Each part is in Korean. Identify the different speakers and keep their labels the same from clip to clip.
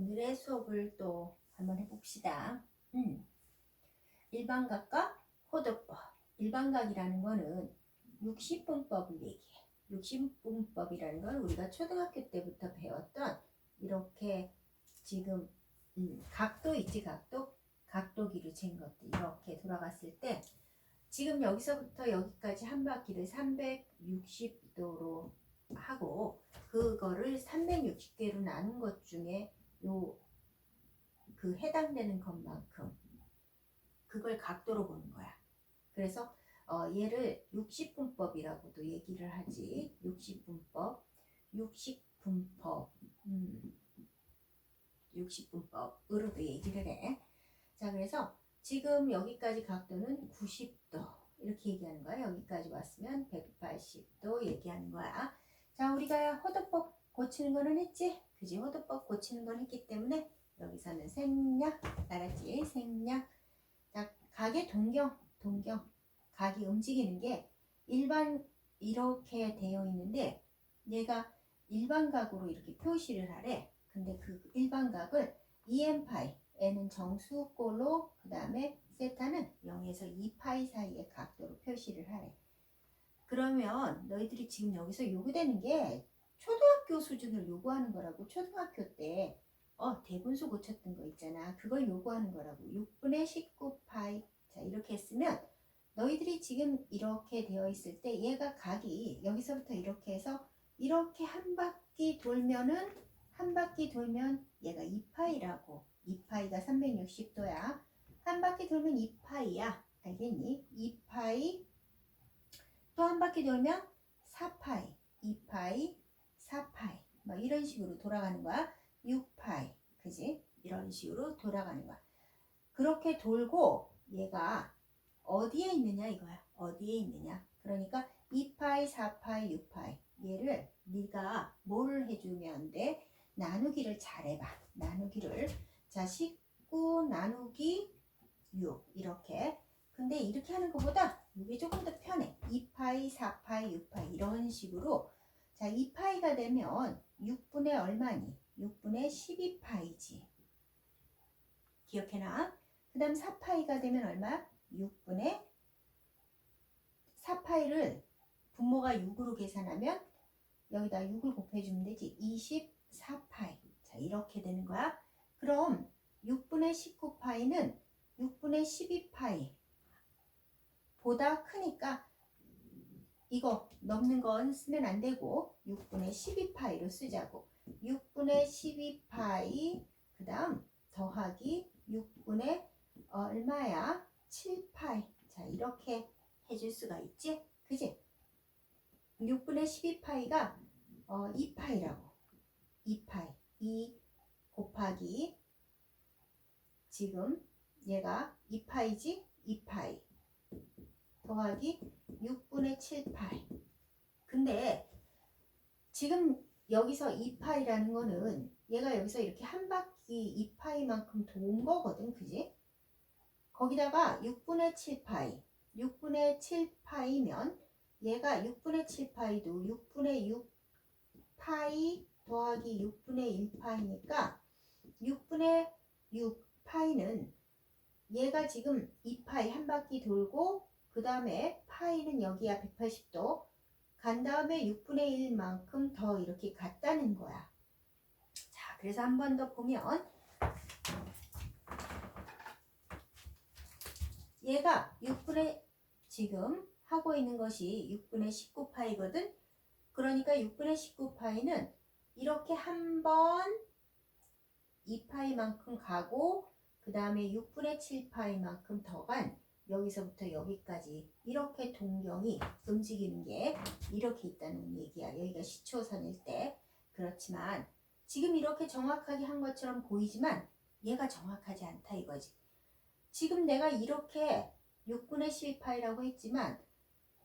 Speaker 1: 오늘의 수업을 또 한번 해봅시다. 음. 일반각과 호도법. 일반각이라는 거는 60분법을 얘기해. 60분법이라는 건 우리가 초등학교 때부터 배웠던 이렇게 지금 음, 각도 있지 각도? 각도기로 잰 것들 이렇게 돌아갔을 때 지금 여기서부터 여기까지 한 바퀴를 360도로 하고 그거를 360개로 나눈 것 중에 요 그 해당되는 것만큼 그걸 각도로 보는 거야. 그래서 어, 얘를 60분법이라고도 얘기를 하지. 60분법, 60분법, 음, 60분법으로도 얘기를 해. 자, 그래서 지금 여기까지 각도는 90도 이렇게 얘기하는 거야. 여기까지 왔으면 180도 얘기하는 거야. 자, 우리가 호도법 고치는 거는 했지? 그지? 호도법 고치는 건 했기 때문에 여기서는 생략, 알았지? 생략. 자, 각의 동경, 동경. 각이 움직이는 게 일반 이렇게 되어 있는데 얘가 일반 각으로 이렇게 표시를 하래. 근데 그 일반 각을 EM파이, N은 정수꼴로 그 다음에 세타는 0에서 2파이 사이의 각도로 표시를 하래. 그러면 너희들이 지금 여기서 요구되는 게 초등학교 수준을 요구하는 거라고 초등학교 때 어, 대분수 고쳤던 거 있잖아. 그걸 요구하는 거라고. 6분의 19파이. 자, 이렇게 했으면 너희들이 지금 이렇게 되어 있을 때 얘가 각이 여기서부터 이렇게 해서 이렇게 한 바퀴 돌면은 한 바퀴 돌면 얘가 2파이라고. 2파이가 360도야. 한 바퀴 돌면 2파이야. 알겠니? 2파이 또 한 바퀴 돌면 4파이. 2파이, 4파 이. 뭐 이런 식으로 돌아가는 거야. 6파이. 그지? 이런 식으로 돌아가는 거야. 그렇게 돌고 얘가 어디에 있느냐 이거야. 어디에 있느냐. 그러니까 2파이, 4파이, 6파이. 얘를 네가 뭘 해주면 돼? 나누기를 잘해봐. 나누기를. 자, 19 나누기 6 이렇게. 근데 이렇게 하는 것보다 이게 조금 더 편해. 2파이, 4파이, 6파이 이런 식으로. 자, 2파이가 되면 6분의 얼마니? 6분의 12파이지. 기억해놔. 그 다음 4파이가 되면 얼마? 6분의 4파이를 분모가 6으로 계산하면 여기다 6을 곱해주면 되지. 24파이. 자, 이렇게 되는 거야. 그럼 6분의 19파이는 6분의 12파이 보다 크니까 이거 넘는 건 쓰면 안 되고 6분의 12파이로 쓰자고. 6분의 12파이 그 다음 더하기 6분의 얼마야? 7파이. 자, 이렇게 해줄 수가 있지? 그지? 6분의 12파이가 어, 2파이라고. 2파이. 2 곱하기 지금 얘가 2파이지? 2파이. 더하기 6분의 7파이. 근데 지금 여기서 2파이라는 거는 얘가 여기서 이렇게 한 바퀴 2파이만큼 돈 거거든. 그지? 거기다가 6분의 7파이. 6분의 7파이면 얘가 6분의 7파이도 6분의 6파이 더하기 6분의 1파이니까 6분의 6파이는 얘가 지금 2파이 한 바퀴 돌고 그 다음에 파이는 여기야 180도 간 다음에 6분의 1만큼 더 이렇게 갔다는 거야. 자, 그래서 한 번 더 보면 얘가 6분의 지금 하고 있는 것이 6분의 19 파이거든. 그러니까 6분의 19 파이는 이렇게 한 번 2파이만큼 가고 그 다음에 6분의 7파이만큼 더간 여기서부터 여기까지 이렇게 동경이 움직이는 게 이렇게 있다는 얘기야. 여기가 시초선일 때. 그렇지만 지금 이렇게 정확하게 한 것처럼 보이지만 얘가 정확하지 않다 이거지. 지금 내가 이렇게 6분의 12파이라고 했지만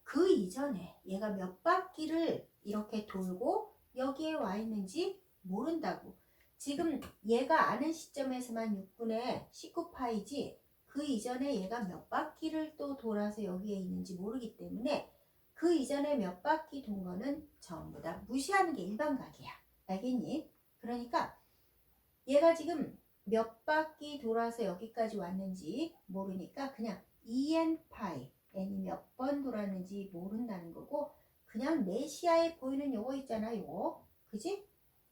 Speaker 1: 그 이전에 얘가 몇 바퀴를 이렇게 돌고 여기에 와 있는지 모른다고. 지금 얘가 아는 시점에서만 6분의 19파이지 그 이전에 얘가 몇 바퀴를 또 돌아서 여기에 있는지 모르기 때문에 그 이전에 몇 바퀴 돈 거는 전부 다 무시하는 게 일반각이야. 알겠니? 그러니까 얘가 지금 몇 바퀴 돌아서 여기까지 왔는지 모르니까 그냥 en 파이 n이 몇 번 돌았는지 모른다는 거고 그냥 내 시야에 보이는 요거 있잖아 요거 그지?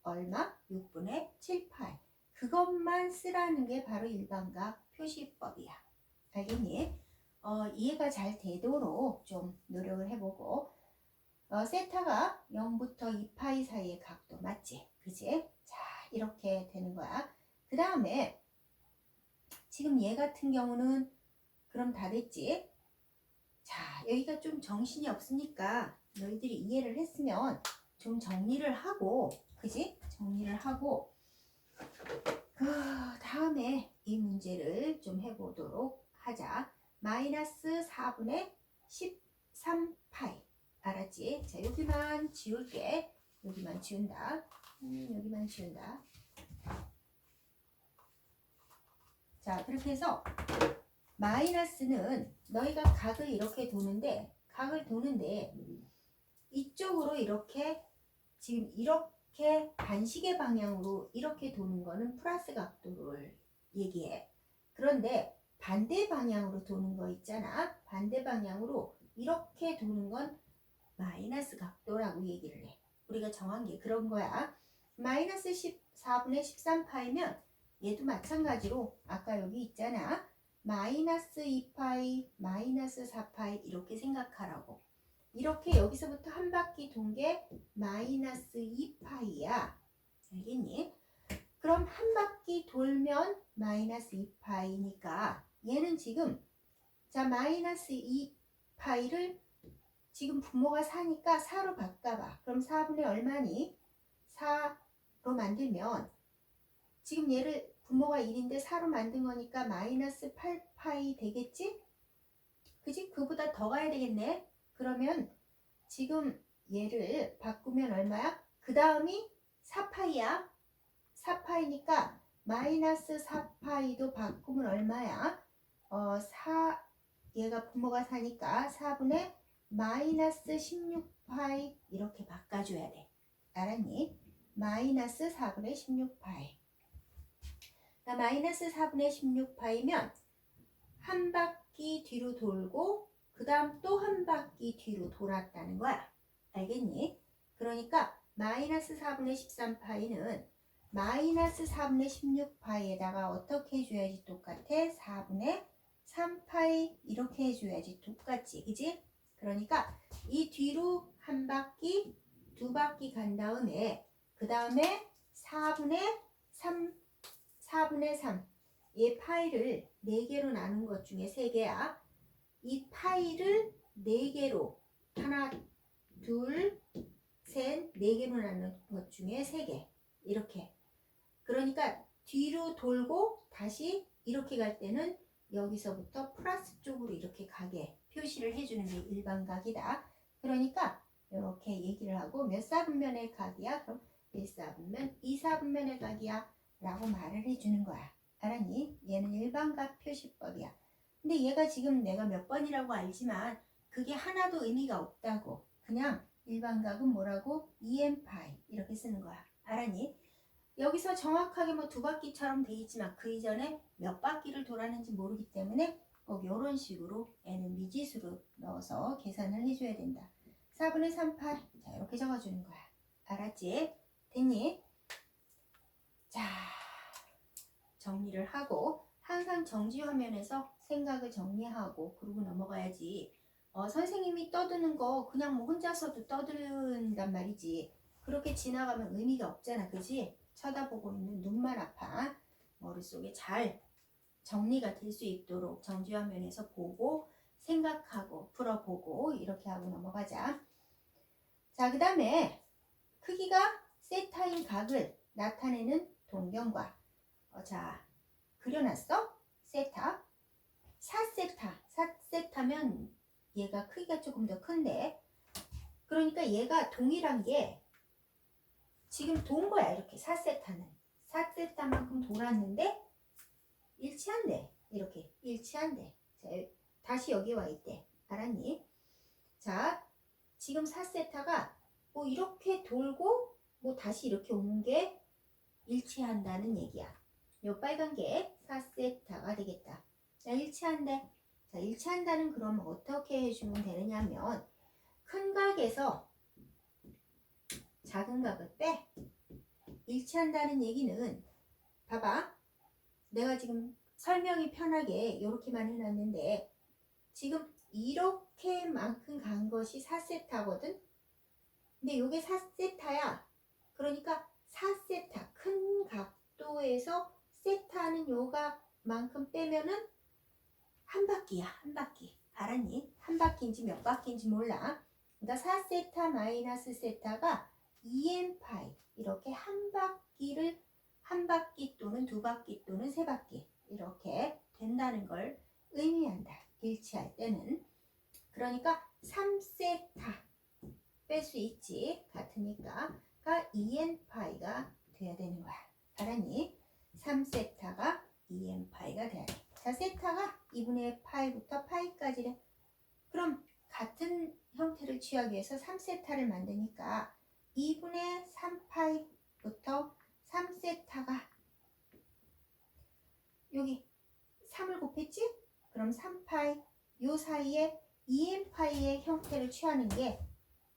Speaker 1: 얼마? 6분의 7파이 그것만 쓰라는 게 바로 일반각 표시법이야 알겠니? 어, 이해가 잘 되도록 좀 노력을 해보고 어, 세타가 0부터 2파이 사이의 각도 맞지? 그지? 자 이렇게 되는 거야 그 다음에 지금 얘 같은 경우는 그럼 다 됐지? 자 여기가 좀 정신이 없으니까 너희들이 이해를 했으면 좀 정리를 하고 그지? 정리를 하고 그 다음에 이 문제를 좀 해보도록 하자. 마이너스 4분의 13파이. 알았지? 자 여기만 지울게. 여기만 지운다. 음, 여기만 지운다. 자 그렇게 해서 마이너스는 너희가 각을 이렇게 도는데 각을 도는데 이쪽으로 이렇게 지금 이렇게 반시계 방향으로 이렇게 도는 거는 플러스 각도를 얘기해 그런데 반대 방향으로 도는 거 있잖아 반대 방향으로 이렇게 도는 건 마이너스 각도라고 얘기를 해 우리가 정한 게 그런 거야 마이너스 14분의 13파이면 얘도 마찬가지로 아까 여기 있잖아. 마이너스 2파이, 마이너스 4파이 이렇게 생각하라고. 이렇게 여기서부터 한 바퀴 돈 게 마이너스 2파이야. 알겠니? 그럼 한 바퀴 돌면 마이너스 2파이니까 얘는 지금 자 마이너스 2파이를 지금 부모가 4니까 4로 바꿔봐. 그럼 4분의 얼마니? 4로 만들면 지금 얘를 부모가 1인데 4로 만든 거니까 마이너스 8파이 되겠지? 그지? 그보다 더 가야 되겠네. 그러면 지금 얘를 바꾸면 얼마야? 그 다음이 4파이야. 4파이니까 마이너스 4파이도 바꾸면 얼마야? 어, 4, 얘가 부모가 4니까 4분의 마이너스 16파이 이렇게 바꿔줘야 돼. 알았니? 마이너스 4분의 16파이. 나 마이너스 4분의 16파이면 한 바퀴 뒤로 돌고 그 다음 또 한 바퀴 뒤로 돌았다는 거야. 알겠니? 그러니까 마이너스 4분의 13파이는 마이너스 4분의 16파이에다가 어떻게 해줘야지 똑같아? 4분의 3파이 이렇게 해줘야지 똑같지. 그지? 그러니까 이 뒤로 한 바퀴, 두 바퀴 간 다음에 그 다음에 4분의 3 4분의 3. 이 파이를 4개로 나눈 것 중에 3개야. 이 파이를 4개로 하나, 둘, 셋, 4개로 나눈 것 중에 3개. 이렇게. 그러니까 뒤로 돌고 다시 이렇게 갈 때는 여기서부터 플러스 쪽으로 이렇게 가게 표시를 해주는 게 일반각이다. 그러니까 이렇게 얘기를 하고 몇 사분면의 각이야? 그럼 1사분면, 2사분면의 각이야. 라고 말을 해주는 거야. 알았니? 얘는 일반각 표시법이야. 근데 얘가 지금 내가 몇 번이라고 알지만 그게 하나도 의미가 없다고. 그냥 일반각은 뭐라고? EM파이 이렇게 쓰는 거야. 알았니? 여기서 정확하게 뭐 두 바퀴처럼 돼 있지만 그 이전에 몇 바퀴를 돌았는지 모르기 때문에 꼭 이런 식으로 n은 미지수로 넣어서 계산을 해줘야 된다. 4분의 3파 자 이렇게 적어주는 거야. 알았지? 됐니? 자 정리를 하고 항상 정지 화면에서 생각을 정리하고 그러고 넘어가야지. 어, 선생님이 떠드는 거 그냥 뭐 혼자서도 떠든단 말이지. 그렇게 지나가면 의미가 없잖아, 그지? 쳐다보고 있는 눈만 아파. 머릿속에 잘 정리가 될 수 있도록 정지 화면에서 보고 생각하고 풀어보고 이렇게 하고 넘어가자. 자, 그 다음에 크기가 세타인 각을 나타내는 동경과 어, 자, 그려놨어? 세타. 4세타. 4세타면 얘가 크기가 조금 더 큰데. 그러니까 얘가 동일한 게 지금 돈 거야, 이렇게. 4세타는. 4세타만큼 돌았는데 일치한대. 이렇게. 일치한대. 자, 다시 여기 와 있대. 알았니? 자, 지금 4세타가 뭐 이렇게 돌고 뭐 다시 이렇게 오는 게 일치한다는 얘기야. 요 빨간 게 4세타가 되겠다. 자, 일치한대. 자, 일치한다는 그럼 어떻게 해주면 되느냐면 큰 각에서 작은 각을 빼. 일치한다는 얘기는 봐봐. 내가 지금 설명이 편하게 이렇게만 해놨는데 지금 이렇게만큼 간 것이 4세타거든. 근데 이게 4세타야. 그러니까 4세타 큰 각도에서 세타는 요가만큼 빼면은 한 바퀴야 한 바퀴 알았니? 한 바퀴인지 몇 바퀴인지 몰라. 그러니까 4세타 마이너스 세타가 2n 파이 이렇게 한 바퀴를 한 바퀴 또는 두 바퀴 또는 세 바퀴 이렇게 된다는 걸 의미한다. 일치할 때는 그러니까 3세타 뺄 수 있지 같으니까 가 2n 파이가 돼야 되는 거야. 알았니? 3세타가 2n 파이가 돼야 돼. 자, 세타가 2분의 파이부터 파이까지래. 그럼 같은 형태를 취하기 위해서 3세타를 만드니까 2분의 3파이부터 3세타가 여기 3을 곱했지? 그럼 3파이 요 사이에 2n파이의 형태를 취하는 게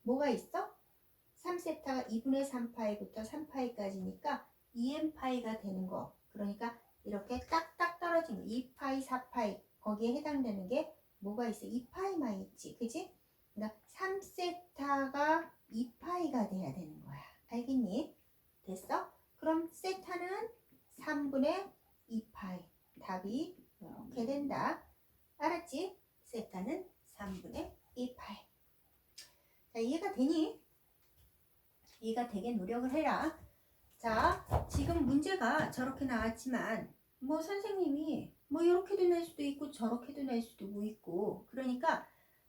Speaker 1: 뭐가 있어? 3세타가 2분의 3파이부터 3파이까지니까 2n파이가 되는 거. 그러니까 이렇게 딱딱 떨어진 거. 2파이, 4파이 거기에 해당되는 게 뭐가 있어? 2파이만 있지. 그지? 그러니까 3세타가 2파이가 돼야 되는 거야. 알겠니? 됐어? 그럼 세타는 3분의 2파이. 답이 이렇게 된다. 알았지? 세타는 3분의 2파이. 자, 이해가 되니? 이해가 되게 노력을 해라. 자, 지금 문제가 저렇게 나왔지만, 뭐 선생님이 뭐 이렇게도 낼 수도 있고 저렇게도 낼 수도 뭐 있고, 그러니까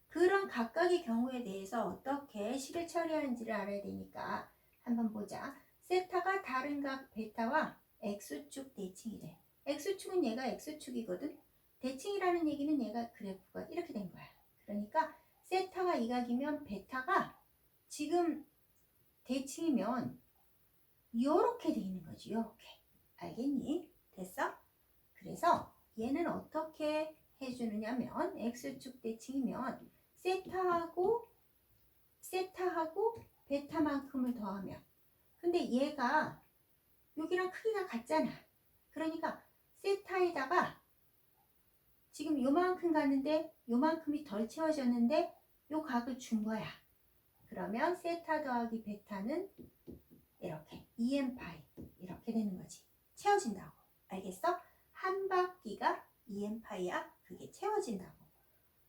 Speaker 1: 그런 각각의 경우에 대해서 어떻게 식을 처리하는지를 알아야 되니까 한번 보자. 세타가 다른 각 베타와 x축 대칭이래. x축은 얘가 x축이거든. 대칭이라는 얘기는 얘가 그래프가 이렇게 된 거야. 그러니까 세타가 이 각이면 베타가 지금 대칭이면 요렇게 돼 있는 거지. 요렇게. 알겠니? 됐어? 그래서 얘는 어떻게 해주느냐면 x축 대칭이면 세타하고 세타하고 베타만큼을 더하면 근데 얘가 여기랑 크기가 같잖아. 그러니까 세타에다가 지금 요만큼 갔는데 요만큼이 덜 채워졌는데 요 각을 준 거야. 그러면 세타 더하기 베타는 이렇게 2n파이 이렇게 되는 거지. 채워진다고. 알겠어? 한 바퀴가 2n파이야. 그게 채워진다고.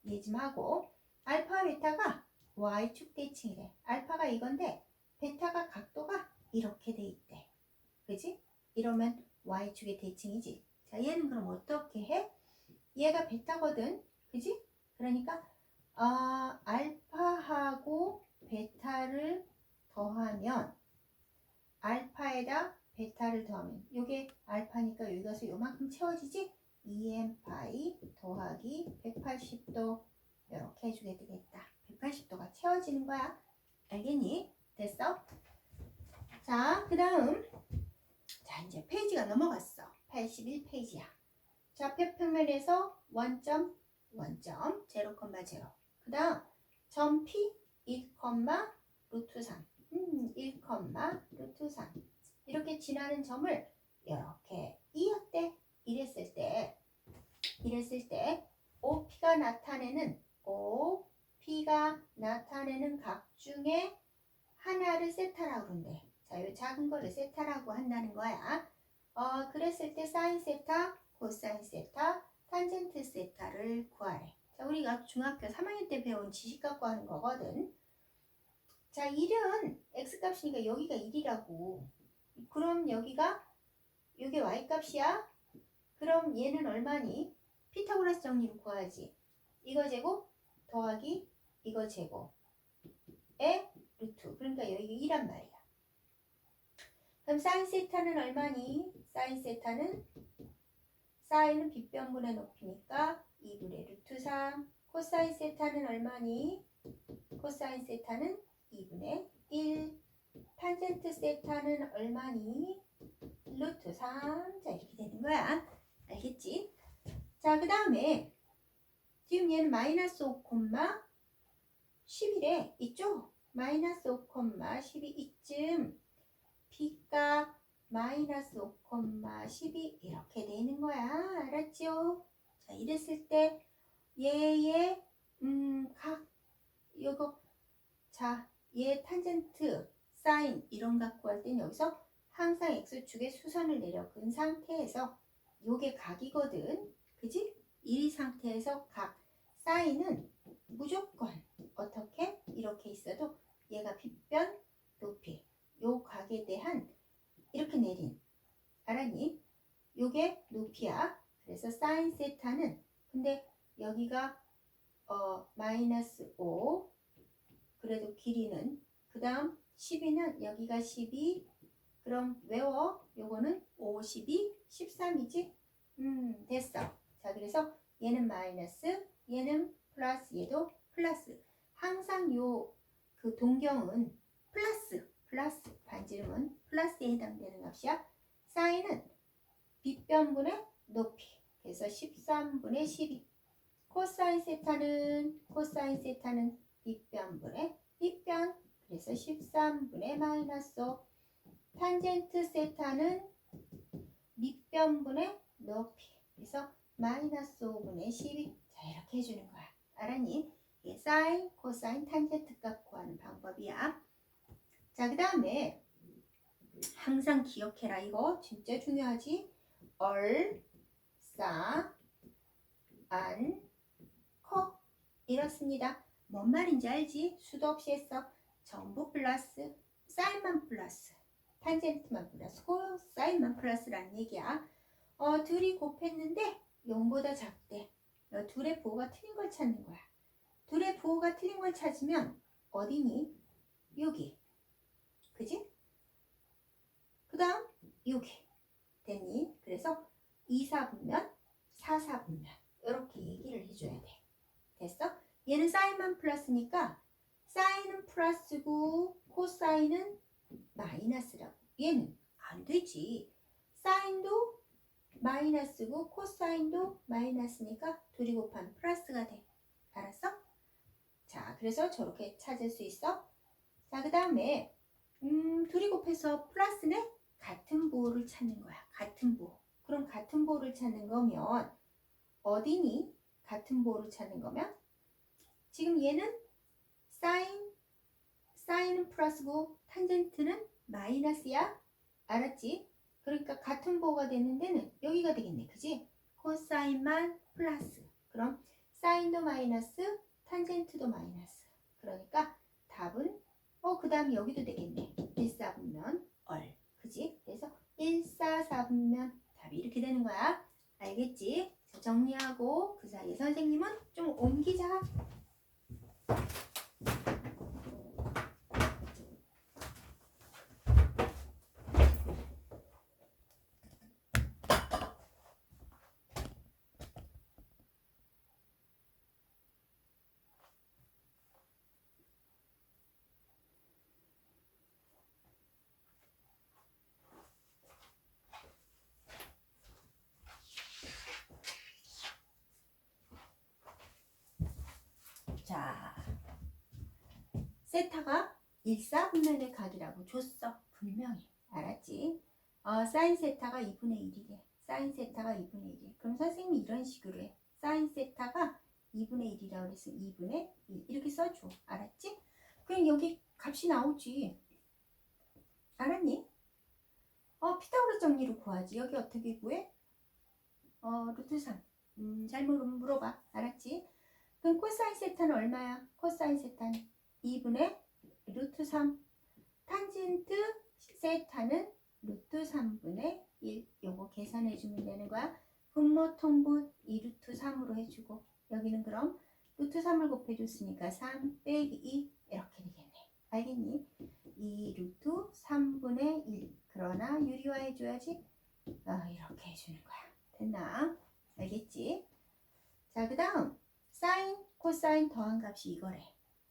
Speaker 1: 이해 좀 하고 알파 베타가 y축 대칭이래. 알파가 이건데 베타가 각도가 이렇게 돼 있대. 그지? 이러면 y축의 대칭이지. 자, 얘는 그럼 어떻게 해? 얘가 베타거든. 그지? 그러니까 아, 알파하고 베타를 더하면 알파에다 베타를 더하면 이게 알파니까 여기 가서 요만큼 채워지지? 2n 파이 더하기 180도 이렇게 해주게 되겠다. 180도가 채워지는 거야. 알겠니? 됐어? 자, 그 다음 자, 이제 페이지가 넘어갔어. 81페이지야. 좌표 평면에서 원점, 원점, 0,0. 그 다음 점 P 1, 루트 3. 음, 1, 루트 3. 이렇게 지나는 점을 이렇게 이었대. 이랬을 때, 이랬을 때 OP가 나타내는 OP가 나타내는 각 중에 하나를 세타라고 그런대. 자, 이 작은 거를 세타라고 한다는 거야. 어, 그랬을 때 사인 세타, 코사인 세타, 탄젠트 세타를 구하래. 자, 우리가 중학교 3학년 때 배운 지식 갖고 하는 거거든. 자, 1은 x값이니까 여기가 1이라고. 그럼 여기가 이게 y값이야? 그럼 얘는 얼마니? 피타고라스 정리로 구하지. 이거 제곱 더하기 이거 제곱에 루트. 그러니까 여기 2란 말이야. 그럼 사인 세타는 얼마니? 사인 세타는 사인은 빗변분의 높이니까 2분의 루트 3. 코사인 세타는 얼마니? 코사인 세타는 2분의 1. 탄젠트 세타는 얼마니? 루트 3. 자, 이렇게 되는 거야. 알겠지? 자, 그 다음에 지금 얘는 마이너스 5, 11에 있죠? 마이너스 5, 12 이쯤 B가 마이너스 5, 12 이렇게 되는 거야. 알았죠? 자, 이랬을 때 얘의 음, 각 요거 자, 얘 탄젠트, 사인 이런 갖고 할 땐 여기서 항상 x축에 수선을 내려 근 상태에서 요게 각이거든. 그지? 이 상태에서 각 사인은 무조건 어떻게 이렇게 있어도 얘가 빗변 높이 요 각에 대한 이렇게 내린 알았니? 요게 높이야. 그래서 사인 세타는 근데 여기가 어 마이너스 5 그래도 길이는. 그 다음 12는 여기가 12 그럼 외워. 요거는 52 13이지? 음 됐어 자 그래서 얘는 마이너스 얘는 플러스 얘도 플러스. 항상 요 그 동경은 플러스 플러스 반지름은 플러스에 해당되는 값이야. 사인은 빗변분의 높이 그래서 13분의 12 코사인 세타는 코사인 세타는 빗변분의 빗변 그래서 13분의 마이너스 5 탄젠트 세타는 밑변분의 높이 그래서 마이너스 5분의 12 자 이렇게 해주는 거야. 알았니? 이게 사인, 코사인, 탄젠트 값 구하는 방법이야. 자 그 다음에 항상 기억해라. 이거 진짜 중요하지? 얼, 싸, 안, 커. 이렇습니다. 뭔 말인지 알지? 수도 없이 했어. 전부 플러스 사인만 플러스 탄젠트만 플러스. 코사인만 플러스라는 얘기야. 어 둘이 곱했는데 0보다 작대 너 둘의 부호가 틀린 걸 찾는 거야 둘의 부호가 틀린 걸 찾으면 어디니? 여기 그지? 그 다음 여기 됐니? 그래서 2, 4분면 4, 4분면 이렇게 얘기를 해줘야 돼 됐어? 얘는 사인만 플러스니까 사인은 플러스고 코사인은 마이너스라고 얘는 안 되지 사인도 마이너스고 코사인도 마이너스니까 둘이 곱하면 플러스가 돼 알았어? 자 그래서 저렇게 찾을 수 있어 자 그 다음에 음 둘이 곱해서 플러스는 같은 부호를 찾는 거야 같은 부호 그럼 같은 부호를 찾는 거면 어디니? 같은 부호를 찾는 거면 지금 얘는 사인 사인은 플러스고 탄젠트는 마이너스야 알았지? 그러니까 같은 부호가 되는 데는 여기가 되겠네. 그지? 코사인만 플러스. 그럼 사인도 마이너스 탄젠트도 마이너스. 그러니까 답은 어 그 다음에 여기도 되겠네. 1, 4분면. 얼. 그지? 그래서 1, 4, 4분면 답이 이렇게 되는 거야. 알겠지? 자, 정리하고 그 사이에 선생님은 좀 옮기자 자, 세타가 1사분면의 각이라고 줬어. 분명히. 알았지? 어, 사인 세타가 2분의 1이래. 사인 세타가 2분의 1이래. 그럼 선생님이 이런 식으로 해. 사인 세타가 2분의 1이라고 그래서 2분의 1. 이렇게 써줘. 알았지? 그럼 여기 값이 나오지. 알았니? 어, 피타고라 정리로 구하지. 여기 어떻게 구해? 어, 루트 3. 음, 잘 모르면 물어봐. 알았지? 그럼 코사인 세타는 얼마야? 코사인 세타는 2분의 루트 3 탄젠트 세타는 루트 3분의 1 요거 계산해 주면 되는 거야 분모 통분 2 루트 3으로 해주고 여기는 그럼 루트 3을 곱해줬으니까 3 빼기 2 이렇게 되겠네 알겠니? 2 루트 3분의 1 그러나 유리화 해줘야지 어, 이렇게 해주는 거야 됐나? 알겠지? 자 그 다음 사인, 코사인 더한 값이 이거래.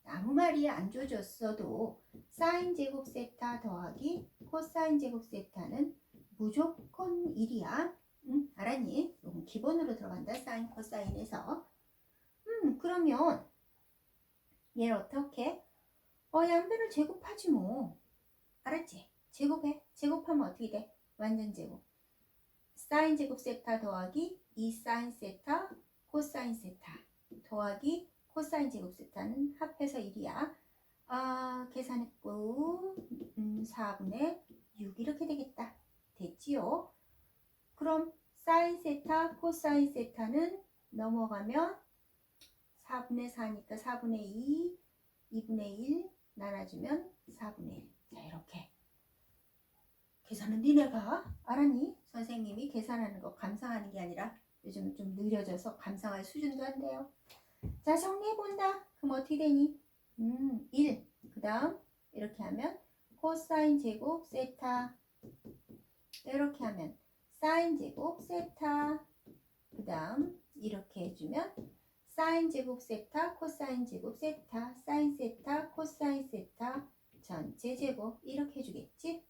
Speaker 1: 아무 말이 안 줘줬어도 사인 제곱 세타 더하기 코사인 제곱 세타는 무조건 1이야. 응, 알았니? 이건 기본으로 들어간다. 사인, 코사인에서. 음, 그러면 얘를 어떻게? 어, 양변을 제곱하지 뭐. 알았지? 제곱해. 제곱하면 어떻게 돼? 완전 제곱. 사인 제곱 세타 더하기 2 사인 세타 코사인 세타 더하기 코사인 제곱 세타는 합해서 1이야. 아, 계산했고 음, 4분의 6 이렇게 되겠다. 됐지요? 그럼 사인 세타, 코사인 세타는 넘어가면 4분의 4니까 4분의 2, 2분의 1 나눠주면 4분의 1. 자, 이렇게. 계산은 니네가 알았니? 선생님이 계산하는 거 감상하는 게 아니라 요즘 좀 느려져서 감상할 수준도 안 돼요. 자, 정리해본다. 그럼 어떻게 되니? 음, 1. 그 다음, 이렇게 하면 코사인 제곱 세타. 이렇게 하면 사인 제곱 세타. 그 다음, 이렇게 해주면 사인 제곱 세타, 코사인 제곱 세타, 사인 세타, 코사인 세타, 전체 제곱. 이렇게 해주겠지?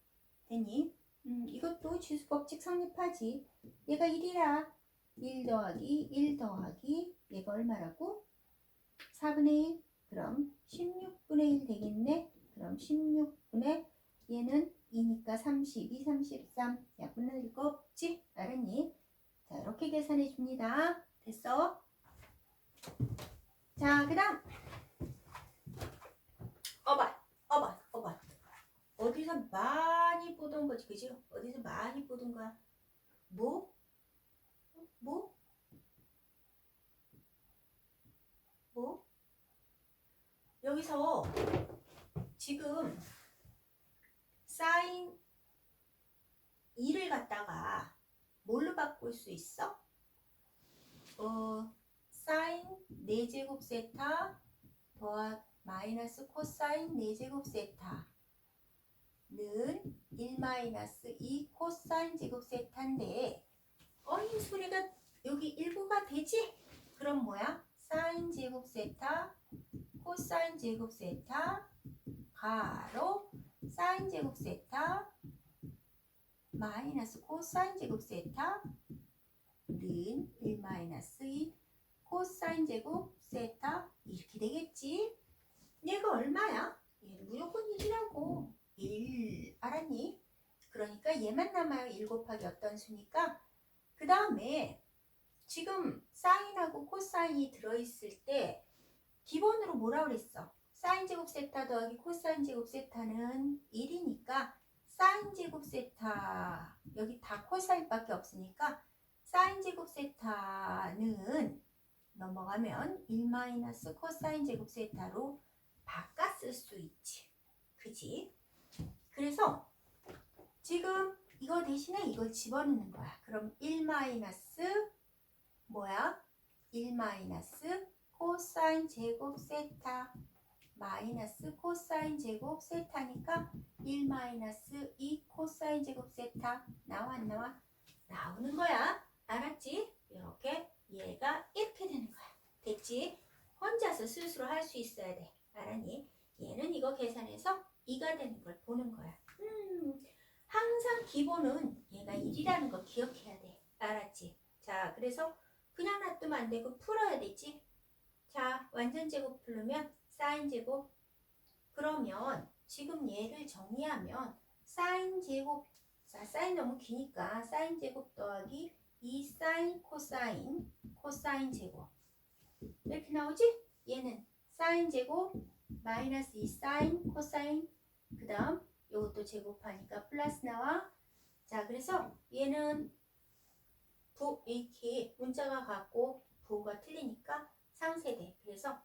Speaker 1: 됐니? 음, 이것도 지수법칙 성립하지. 얘가 1이라. 1 더하기 1 더하기 얘가 얼마라고? 4분의 1. 그럼 16분의 1 되겠네. 그럼 16분의 얘는 2니까 32, 33. 약분을 일거 없지? 알았니? 자, 이렇게 계산해 줍니다. 됐어? 자, 그 다음. 어바, 어바, 어바. 어디서 많이 보던 거지, 그지? 어디서 많이 보던 거야? 뭐? 뭐? 뭐? 여기서 지금 사인 2를 갖다가 뭘로 바꿀 수 있어? 어, 사인 4제곱 세타 더하 마이너스 코사인 4제곱 세타 는 1 마이너스 2 코사인 제곱 세타인데 어, 이 소리가 여기 일부가 되지? 그럼 뭐야? 사인 제곱 세타 코사인 제곱 세타 가로 사인 제곱 세타 마이너스 코사인 제곱 세타 는 1 마이너스 2 코사인 제곱 세타 이렇게 되겠지? 얘가 얼마야? 얘는 무조건 1이라고 1 알았니? 그러니까 얘만 남아요 1 곱하기 어떤 수니까 그 다음에 지금 사인하고 코사인이 들어있을 때 기본으로 뭐라 그랬어? 사인 제곱 세타 더하기 코사인 제곱 세타는 1이니까 사인 제곱 세타 여기 다 코사인밖에 없으니까 사인 제곱 세타는 넘어가면 1 마이너스 코사인 제곱 세타로 바꿨을 수 있지. 그지? 그래서 지금 이거 대신에 이걸 집어넣는 거야. 그럼 1 마이너스 뭐야? 1 마이너스 코사인 제곱 세타 마이너스 코사인 제곱 세타니까 1 마이너스 2 코사인 제곱 세타 나와 안 나와? 나오는 거야. 알았지? 이렇게 얘가 이렇게 되는 거야. 됐지? 혼자서 스스로 할 수 있어야 돼. 알았니? 얘는 이거 계산해서 2가 되는 걸 보는 거야. 음, 항상 기본은 얘가 1이라는 거 기억해야 돼. 알았지? 자, 그래서 그냥 놔두면 안 되고 풀어야 되지? 자, 완전 제곱 풀으면 사인 제곱. 그러면 지금 얘를 정리하면 사인 제곱, 자, 사인 너무 기니까 사인 제곱 더하기 2 사인 코사인, 코사인 제곱. 이렇게 나오지? 얘는 사인 제곱 마이너스 2 사인 코사인 그 다음 이것도 제곱하니까 플러스 나와 자 그래서 얘는 부 이렇게 문자가 같고 부호가 틀리니까 상세돼 그래서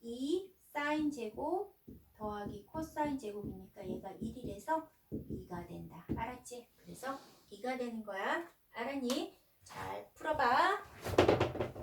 Speaker 1: 2 사인 제곱 더하기 코사인 제곱이니까 얘가 1이래서 2가 된다 알았지? 그래서 2가 되는 거야 알았니? 잘 풀어봐